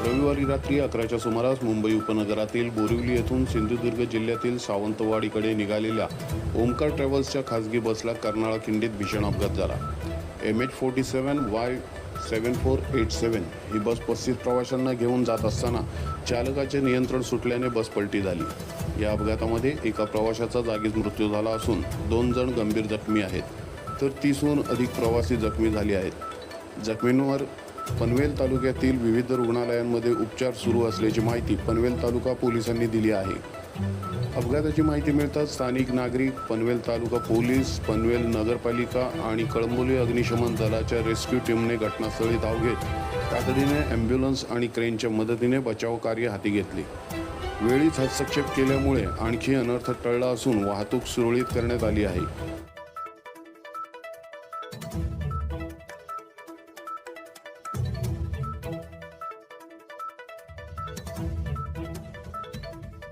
रविवारी रात्री अकराच्या सुमारास मुंबई उपनगरातील बोरिवली येथून सिंधुदुर्ग जिल्ह्यातील सावंतवाडीकडे निघालेल्या ओमकार ट्रॅव्हल्सच्या खासगी बसला कर्नाळा खिंडीत भीषण अपघात झाला. M H forty seven Y seven four eight seven ही बस पस्तीस प्रवाशांना घेऊन जात असताना चालकाचे नियंत्रण सुटल्याने बस पलटी झाली. या अपघातामध्ये एका प्रवाशाचा जागीच मृत्यू झाला असून दोन जण गंभीर जखमी आहेत तर तीसहून अधिक प्रवासी जखमी झाले आहेत. जखमींवर पनवेल तालुक्यातील विविध रुग्णालयांमध्ये उपचार सुरू असल्याची माहिती पनवेल तालुका पोलिसांनी दिली आहे. अपघाताची माहिती मिळताच स्थानिक नागरिक पनवेल तालुका पोलीस पनवेल नगरपालिका आणि कळंबोली अग्निशमन दलाच्या रेस्क्यू टीमने घटनास्थळी धाव घेत तातडीने ॲम्ब्युलन्स आणि क्रेनच्या मदतीने बचाव कार्य हाती घेतले. वेळीच हस्तक्षेप केल्यामुळे आणखी अनर्थ टळला असून वाहतूक सुरळीत करण्यात आली आहे.